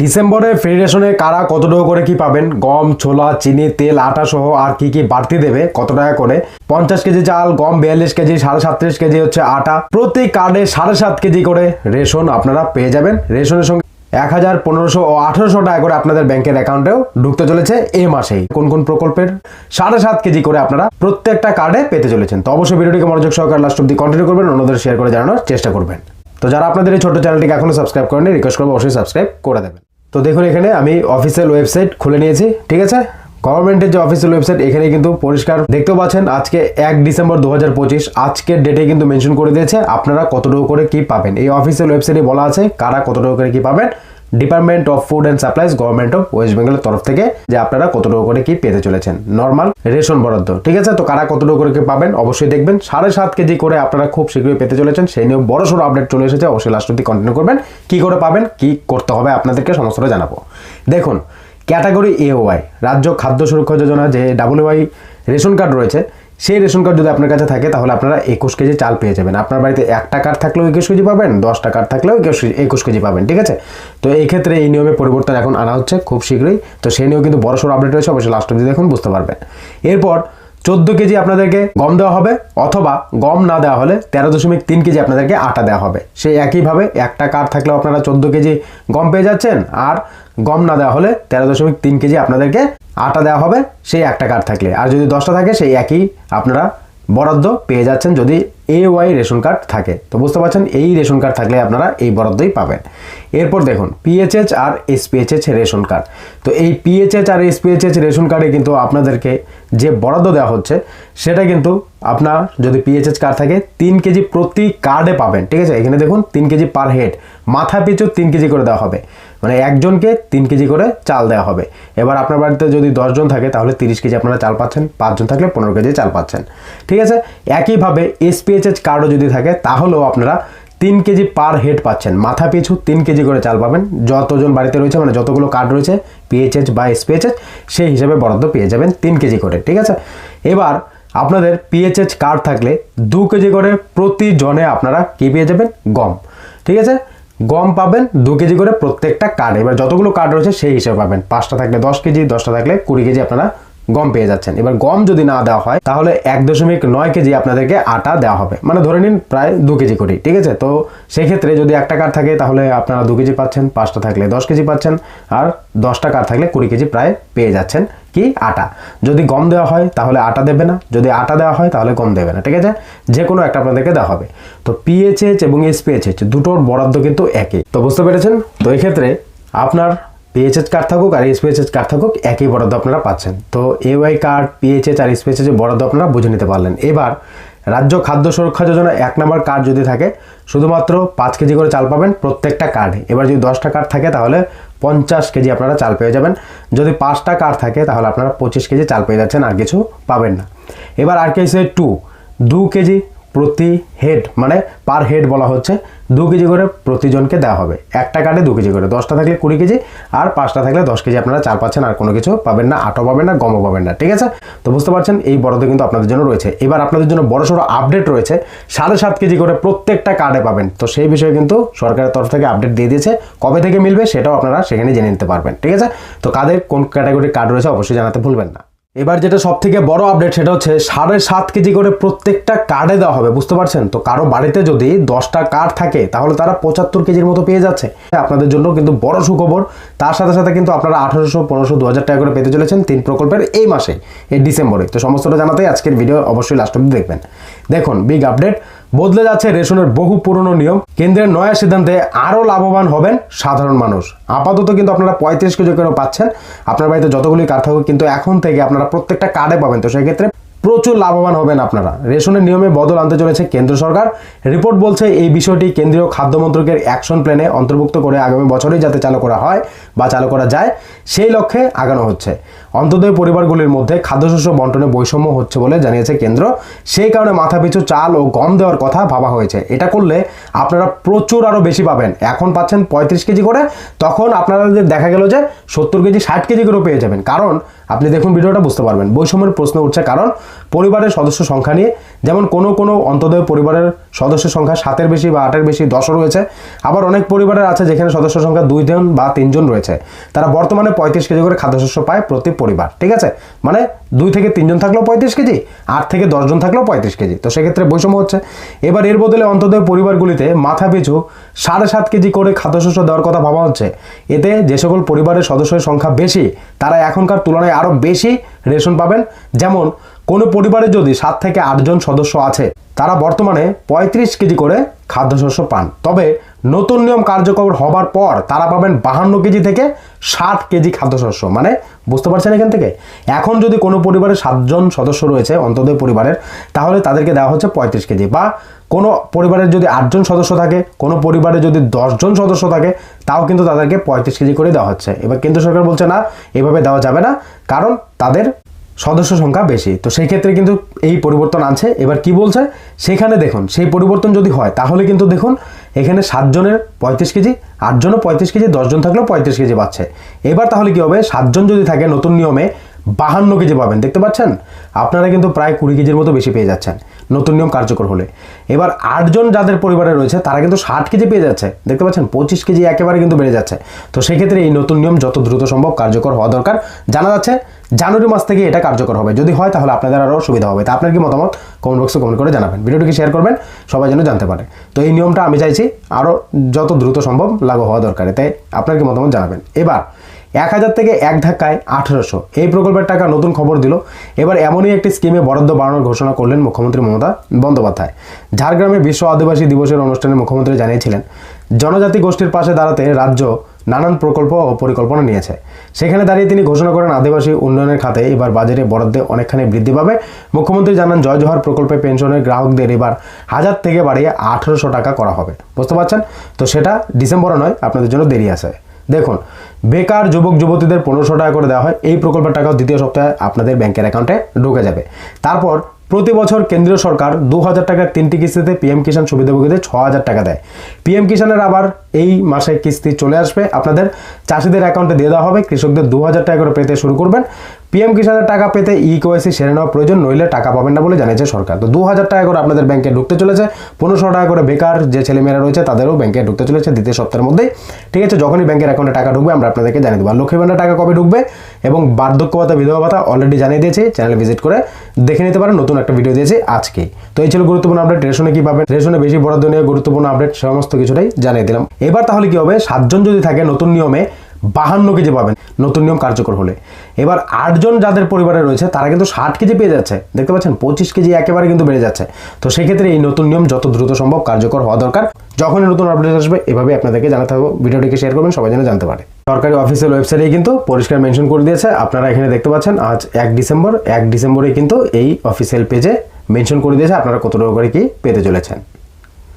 ডিসেম্বরে ফ্রি রেশনে কারা কত টাকা করে কি পাবেন? গম, ছোলা, চিনি, তেল, আটা সহ আর কি কি বাড়তি দেবে? কত টাকা করে? পঞ্চাশ কেজি চাল, গম, বিয়াল্লিশ কেজি, সাড়ে সাতত্রিশ কেজি হচ্ছে আটা। প্রতি কার্ডে সাড়ে সাত কেজি করে রেশন আপনারা পেয়ে যাবেন। রেশনের সঙ্গে এক হাজার পনেরোশো ও আঠারোশো টাকা করে আপনাদের ব্যাংকের অ্যাকাউন্টেও ঢুকতে চলেছে এ মাসেই। কোন কোন প্রকল্পের সাড়ে সাত কেজি করে আপনারা প্রত্যেকটা কার্ডে পেতে চলেছেন। তো অবশ্যই ভিডিওটিকে মনোযোগ সহকারে লাস্ট অব্দি কন্টিনিউ করবেন, অন্যদের শেয়ার করে জানানোর চেষ্টা করবেন। তো যারা আপনাদের এই ছোট্ট চ্যানেলটিকে এখনও সাবস্ক্রাইব করেনি রিকোয়েস্ট করব অবশ্যই সাবস্ক্রাইব করে দেবেন। তো দেখুন এখানে আমি অফিসিয়াল ওয়েবসাইট খুলে নিয়েছি, ঠিক আছে? গভর্নমেন্টের যে অফিসিয়াল ওয়েবসাইট এখানে কিন্তু পরিষ্কার দেখতে পাচ্ছেন, আজকে এক ডিসেম্বর দু হাজার পঁচিশ আজকের ডেটে কিন্তু মেনশন করে দিয়েছে, আপনারা কতটুকু করে কি পাবেন? এই অফিসিয়াল ওয়েবসাইটে বলা আছে কারা কতটুকু করে কি পাবেন। Department of food and supplies government of west বেঙ্গলের তরফ থেকে যে আপনারা কতটুকু করে কি পেতে চলেছেন। নর্মাল রেশন বরাদ্দ, ঠিক আছে? তো কারা কতটুকু করে কি পাবেন অবশ্যই দেখবেন। সাড়ে সাত কেজি করে আপনারা খুব শীঘ্রই পেতে চলেছেন, সেই নিয়ে বড় সড়ো আপডেট চলে এসেছে, অবশ্যই লাস্ট অব্দি কন্টিনিউ করবেন। কি করে পাবেন, কি করতে হবে আপনাদেরকে সমস্তটা জানাব। দেখুন ক্যাটাগরি এ ওয়াই রাজ্য খাদ্য সুরক্ষা যোজনা যে ডাব্লিউআই রেশন কার্ড রয়েছে সেই রেশন কার্ড যদি আপনার কাছে থাকে, তাহলে আপনারা একুশ কেজি চাল পেয়ে যাবেন। আপনার বাড়িতে একটা কার্ড থাকলেও একুশ কেজি পাবেন, দশটা কার্ড থাকলেও একুশ একুশ কেজি পাবেন, ঠিক আছে? তো এই ক্ষেত্রে এই নিয়মে পরিবর্তন এখন আনা হচ্ছে খুব শীঘ্রই। তো সেই নিয়েও কিন্তু বড়সড় আপডেট রয়েছে, অবশ্যই লাস্ট অব্দি দেখুন, বুঝতে পারবেন। এরপর চোদ্দ কেজি আপনাদেরকে গম দেওয়া হবে, অথবা গম না দেওয়া হলে তেরো দশমিক তিন কেজি আপনাদেরকে আটা দেওয়া হবে। সেই একইভাবে একটা কার্ড থাকলেও আপনারা চোদ্দ কেজি গম পেয়ে যাচ্ছেন, আর গম না দেওয়া হলে তেরো দশমিক তিন কেজি আপনাদেরকে আটা দেওয়া হবে, সেই একটা কার্ড থাকলে। আর যদি দশটা থাকে, সেই একই আপনারা বরাদ্দ পেয়ে যাচ্ছেন যদি এ ওয়াই রেশন কার্ড থাকে। তো বুঝতে পারছেন, এই রেশন কার্ড থাকলে আপনারা এই বরাদ্দই পাবেন। এরপর দেখুন পিএইচএচ আর এসপিএইচএচ রেশন কার্ড। তো এই পিএইচএচ আর এসপিএইচএচ রেশন কার্ডে কিন্তু আপনাদেরকে যে বরাদ্দ দেওয়া হচ্ছে, সেটা কিন্তু আপনার যদি পিএইচএচ কার্ড থাকে, তিন কেজি প্রতি কার্ডে পাবেন। ঠিক আছে? এখানে দেখুন, তিন কেজি পার হেড। মাথা পিছু তিন কেজি করে দেওয়া হবে। মানে একজনকে তিন কেজি করে চাল দেওয়া হবে। এবার আপনার বাড়িতে যদি দশজন থাকে, তাহলে তিরিশ কেজি আপনারা চাল পাচ্ছেন, পাঁচজন থাকলে পনেরো কেজি চাল পাচ্ছেন। ঠিক আছে? একইভাবে এসপিএইচএস কার্ডও যদি থাকে, তাহলেও আপনারা তিন কেজি পার হেড পাচ্ছেন। মাথা পিছু তিন কেজি করে চাল পাবেন। যতজন বাড়িতে রয়েছে মানে যতগুলো কার্ড রয়েছে পিএইচএস বা এসপিএইচএস সেই হিসেবে বরাদ্দ পেয়ে যাবেন তিন কেজি করে। ঠিক আছে? এবার আপনাদের পিএইচএস কার্ড থাকলে দু কেজি করে প্রতি জনে আপনারা কী পেয়ে যাবেন? গম। ঠিক আছে? গম পাবেন দু কেজি করে প্রত্যেকটা কার্ড। এবার যতগুলো কার্ড রয়েছে সেই হিসেবে পাবেন। পাঁচটা থাকলে দশ কেজি, দশটা থাকলে কুড়ি কেজি আপনারা গম পেয়ে যাচ্ছেন। এবার গম যদি না দেওয়া হয়, তাহলে এক দশমিক নয় কেজি আপনাদেরকে আটা দেওয়া হবে। মানে ধরে নিন প্রায় দু কেজি করে, ঠিক আছে? তো সেক্ষেত্রে যদি একটা কার্ড থাকে, তাহলে আপনারা দু কেজি পাচ্ছেন, পাঁচটা থাকলে দশ কেজি পাচ্ছেন, আর দশটা কার্ড থাকলে কুড়ি কেজি প্রায় পেয়ে যাচ্ছেন কি আটা। যদি গম দেওয়া হয়, তাহলে আটা দেবে না। যদি আটা দেওয়া হয়, তাহলে গম দেবে না, ঠিক আছে? যে কোনো একটা আপনাদেরকে দেওয়া হবে। তো পিএইচএইচ এবং এসপিএইচএইচ দুটোর বরাদ্দ কিন্তু একই। তো বুঝতে পেরেছেন? তো এই ক্ষেত্রে আপনার পিএইচএস কার্ড থাকুক আর এসপিএইচএস কার্ড থাকুক, একই বরাদ্দ আপনারা পাচ্ছেন। তো এওয়াই কার্ড পিএইচএস আর এসপিএইচএস বরাদ্দ আপনারা বুঝে নিতে পারলেন। এবার, রাজ্য খাদ্য সুরক্ষা যোজনা এক নম্বর কার্ড যদি থাকে, শুধুমাত্র পাঁচ কেজি করে চাল পাবেন প্রত্যেকটা কার্ডে এবার যদি দশটা কার্ড থাকে, তাহলে পঞ্চাশ কেজি আপনারা চাল পেয়ে যাবেন। যদি পাঁচটা কার্ড থাকে, তাহলে আপনারা পঁচিশ কেজি চাল পেয়ে যাচ্ছেন, আর কিছু পাবেন না। এবার আর কেসে টু দু কেজি প্রতি হেড মানে পার হেড বলা হচ্ছে, দু কেজি করে প্রতিজনকে দেওয়া হবে। একটা কার্ডে দু কেজি করে, দশটা থাকলে কুড়ি কেজি আর পাঁচটা থাকলে দশ কেজি আপনারা চার পাচ্ছেন আর কোনো কিছু পাবেন না আটো পাবেন না, গমও পাবেন না, ঠিক আছে? তো বুঝতে পারছেন, এই বরাদ্দ কিন্তু আপনাদের জন্য রয়েছে। এবার আপনাদের জন্য বড় সড়ো আপডেট রয়েছে, সাড়ে সাত কেজি করে প্রত্যেকটা কার্ডে পাবেন। তো সেই বিষয়ে কিন্তু সরকারের তরফ থেকে আপডেট দিয়ে দিয়েছে, কবে থেকে মিলবে সেটাও আপনারা সেখানে জেনে নিতে পারবেন, ঠিক আছে? তো কাদের কোন ক্যাটাগরির কার্ড রয়েছে অবশ্যই জানাতে ভুলবেন না। এবার যেটা সব থেকে বড় আপডেট সেটা হচ্ছে সাড়ে সাত কেজি করে প্রত্যেকটা কার্ডে দেওয়া হবে, বুঝতে পারছেন? তো কারও বাড়িতে যদি দশটা কার্ড থাকে, তাহলে তারা পঁচাত্তর কেজির মতো পেয়ে যাচ্ছে। আপনাদের জন্য কিন্তু বড় সুখবর। তার সাথে সাথে কিন্তু আপনারা আঠারোশো, পনেরোশো দু হাজার টাকা করে পেতে চলেছেন তিন প্রকল্পের এই মাসে, এই ডিসেম্বরে। তো সমস্তটা জানাতেই আজকের ভিডিও অবশ্যই লাস্ট অব্দি দেখবেন। দেখুন বিগ আপডেট বদলে যাচ্ছে রেশনের বহু পুরনো নিয়ম। কেন্দ্রের নয়া সিদ্ধান্তে আরও লাভবান হবেন সাধারণ মানুষ। আপাতত কিন্তু আপনারা পঁয়ত্রিশ কেজি করে পাচ্ছেন। আপনার বাড়িতে যতগুলি কার্ড থাকুক, কিন্তু এখন থেকে আপনারা প্রত্যেকটা কার্ডে পাবেন। তো সেক্ষেত্রে প্রচুর লাভবান হবেন আপনারা। রেশনের নিয়মে বদল আনতে চলেছে কেন্দ্র সরকার। রিপোর্ট বলছে এই বিষয়টি কেন্দ্রীয় খাদ্য মন্ত্রকের অ্যাকশন প্ল্যানে অন্তর্ভুক্ত করে আগামী বছরেই যাতে চালু করা হয় বা চালু করা যায়, সেই লক্ষ্যে আগানো হচ্ছে। অন্তদয় পরিবারগুলির মধ্যে খাদ্যশস্য বন্টনে বৈষম্য হচ্ছে বলে জানিয়েছে কেন্দ্র। সেই কারণে মাথাপিছু চাল ও গম দেওয়ার কথা ভাবা হয়েছে। এটা করলে আপনারা প্রচুর আরও বেশি পাবেন। এখন পাচ্ছেন পঁয়ত্রিশ কেজি করে। তখন আপনাদের দেখা গেল যে সত্তর কেজি, ষাট কেজি করে পেয়ে যাবেন। কারণ আপনি দেখুন, ভিডিওটা বুঝতে পারবেন। বৈষম্যের প্রশ্ন উঠছে কারণ পরিবারের সদস্য সংখ্যা নিয়ে, যেমন কোনো কোনো অন্তদয় পরিবারের সদস্য সংখ্যা সাতের বেশি বা আটের বেশি, দশও রয়েছে। আবার অনেক পরিবারের আছে যেখানে সদস্য সংখ্যা দুইজন বা তিনজন রয়েছে। তারা বর্তমানে পঁয়ত্রিশ কেজি করে খাদ্যশস্য পায় প্রতি পরিবার, ঠিক আছে? মানে দুই থেকে তিনজন থাকলেও পঁয়ত্রিশ কেজি, আট থেকে দশজন থাকলেও পঁয়ত্রিশ কেজি। তো সেক্ষেত্রে বৈষম্য হচ্ছে। এবার এর বদলে অন্তদয় পরিবারগুলিতে মাথা পিছু সাড়ে সাত কেজি করে খাদ্যশস্য দেওয়ার কথা ভাবা হচ্ছে। এতে যে সকল পরিবারের সদস্যের সংখ্যা বেশি, তারা এখনকার তুলনায় আরও বেশি রেশন পাবেন। যেমন কোনো পরিবারে যদি সাত থেকে আটজন সদস্য আছে, তারা বর্তমানে পঁয়ত্রিশ কেজি করে খাদ্যশস্য পান। তবে নতুন নিয়ম কার্যকর হবার পর তারা পাবেন বাহান্ন কেজি থেকে ষাট কেজি খাদ্যশস্য। মানে বুঝতে পারছেন এখান থেকে? এখন যদি কোনো পরিবারের সাতজন সদস্য রয়েছে অন্তদয় পরিবারের, তাহলে তাদেরকে দেওয়া হচ্ছে পঁয়ত্রিশ কেজি। বা কোনো পরিবারের যদি আটজন সদস্য থাকে, কোনো পরিবারে যদি দশজন সদস্য থাকে, তাও কিন্তু তাদেরকে পঁয়ত্রিশ কেজি করে দেওয়া হচ্ছে। এবার কেন্দ্র সরকার বলছে, না, এভাবে দেওয়া যাবে না। কারণ তাদের সদস্য সংখ্যা বেশি। তো সেই ক্ষেত্রে কিন্তু এই পরিবর্তন আছে এবার কি বলছে? সেখানে দেখুন, সেই পরিবর্তন যদি হয়, তাহলে কিন্তু দেখুন, এখানে সাতজনের পঁয়ত্রিশ কেজি, আটজনও পঁয়ত্রিশ কেজি, দশজন থাকলেও পঁয়ত্রিশ কেজি পাচ্ছে এবার তাহলে কি হবে? সাতজন যদি থাকে নতুন নিয়মে বাহান্ন কেজি পাবেন, দেখতে পাচ্ছেন? আপনারা কিন্তু প্রায় কুড়ি কেজির মতো বেশি পেয়ে যাচ্ছেন, নতুন নিয়ম কার্যকর হলে। এবার আটজন যাদের পরিবারে রয়েছে, তারা কিন্তু ষাট কেজি পেয়ে যাচ্ছে, দেখতে পাচ্ছেন? পঁচিশ কেজি একেবারে কিন্তু বেড়ে যাচ্ছে। তো সেক্ষেত্রে এই নতুন নিয়ম যত দ্রুত সম্ভব কার্যকর হওয়া দরকার। জানা যাচ্ছে, জানুয়ারি মাস থেকে এটা কার্যকর হবে। যদি হয়, তাহলে আপনাদের আরও সুবিধা হবে। তা আপনার কি মতামত? কমেন্ট বক্সে কমেন্ট করে জানাবেন। ভিডিওটিকে শেয়ার করবেন, সবাই যেন জানতে পারে। তো এই নিয়মটা আমি চাইছি আরও যত দ্রুত সম্ভব লাগু হওয়া দরকার। তাই আপনার কি মতামত জানাবেন? এবার এক হাজার থেকে এক ধাক্কায় আঠেরোশো। এই প্রকল্পের টাকা নতুন খবর দিল। এবার এমনই একটি স্কিমে বরাদ্দ বাড়ানোর ঘোষণা করলেন মুখ্যমন্ত্রী মমতা বন্দ্যোপাধ্যায়। ঝাড়গ্রামে বিশ্ব আদিবাসী দিবসের অনুষ্ঠানে মুখ্যমন্ত্রী জানিয়েছিলেন, জনজাতি গোষ্ঠীর পাশে দাঁড়াতে রাজ্য নানান প্রকল্প ও পরিকল্পনা নিয়েছে। সেখানে দাঁড়িয়ে তিনি ঘোষণা করেন, আদিবাসী উন্নয়নের খাতে এবার বাজারে বরাদ্দে অনেকখানি বৃদ্ধি পাবে। মুখ্যমন্ত্রী জানান জয় জোহার প্রকল্পে পেনশনের গ্রাহকদের এবার হাজার থেকে বাড়িয়ে আঠেরোশো টাকা করা হবে। বুঝতে পারছেন? তো সেটা ডিসেম্বরে নয়, আপনাদের জন্য দেরি আছে। দেখুন, বেকার যুবক, যুবতীদের পনেরোশো টাকা করে দেওয়া হয়, এই প্রকল্পের টাকাও দ্বিতীয় সপ্তাহে আপনাদের ব্যাংকের অ্যাকাউন্টে ঢুকে যাবে। তারপর প্রতি বছর কেন্দ্রীয় সরকার দু হাজার টাকার তিনটি কিস্তিতে পিএম কিষাণ সুবিধাভোগীদের ছ হাজার টাকা দেয়। পিএম কিষাণের আবার এই মাসে কিস্তি চলে আসবে। আপনাদের চাষিদের অ্যাকাউন্টে দিয়ে দেওয়া হবে। কৃষকদের দু হাজার টাকা করে পেতে শুরু করবেন। পিএম কিষাণের টাকা পেতে ই কেওয়াইসি সেরে নেওয়া প্রয়োজন নইলে টাকা পাবেন না বলে জানিয়েছে সরকার। তো দু হাজার টাকা করে আপনাদের ব্যাংকে ঢুকতে চলেছে, পনেরোশো টাকা করে বেকার যে ছেলেমেয়েরা রয়েছে তাদেরও ব্যাংকে ঢুকতে চলেছে দ্বিতীয় সপ্তাহের মধ্যেই। ঠিক আছে, যখনই ব্যাংকের অ্যাকাউন্টে টাকা ঢুকবে আমরা আপনাদেরকে জানিয়ে দেবো। আর লক্ষ্মী ভান্ডার টাকা কবে ঢুকবে এবং বার্ধক্য ভাতা বিধবা ভাতা অলরেডি জানিয়ে দিয়েছি চ্যানেলে ভিজিট করে দেখে নিতে পারেন, নতুন একটা ভিডিও দিয়েছি আজকে তো এই ছিল গুরুত্বপূর্ণ আপডেট রেশনে কি পাবেন? রেশনে বেশি বরাদ্দ নিয়ে গুরুত্বপূর্ণ আপডেট সমস্ত কিছুটাই জানিয়ে দিলাম। এবার তাহলে কি হবে? সাতজন যদি থাকে নতুন নিয়মে বাহান্ন কেজি পাবেন, নতুন নিয়ম কার্যকর হলে। এবার আটজন যাদের পরিবারে রয়েছে, তারা কিন্তু ষাট কেজি পেয়ে যাচ্ছে। দেখতে পাচ্ছেন, পঁচিশ কেজি একেবারে কিন্তু বেড়ে যাচ্ছে। তো সেক্ষেত্রে এই নতুন নিয়ম যত দ্রুত সম্ভব কার্যকর হওয়া দরকার। যখনই নতুন আপডেট আসবে এভাবে আপনাদেরকে জানাতে হবে। ভিডিওটিকে শেয়ার করবেন, সবাই যেন জানতে পারে। সরকারি অফিসিয়াল ওয়েবসাইটে কিন্তু পরিষ্কার মেনশন করে দিয়েছে। আপনারা এখানে দেখতে পাচ্ছেন, আজ এক ডিসেম্বর। এক ডিসেম্বরে কিন্তু এই অফিসিয়াল পেজে মেনশন করে দিয়েছে আপনারা কত টাকা করে কি পেতে চলেছেন।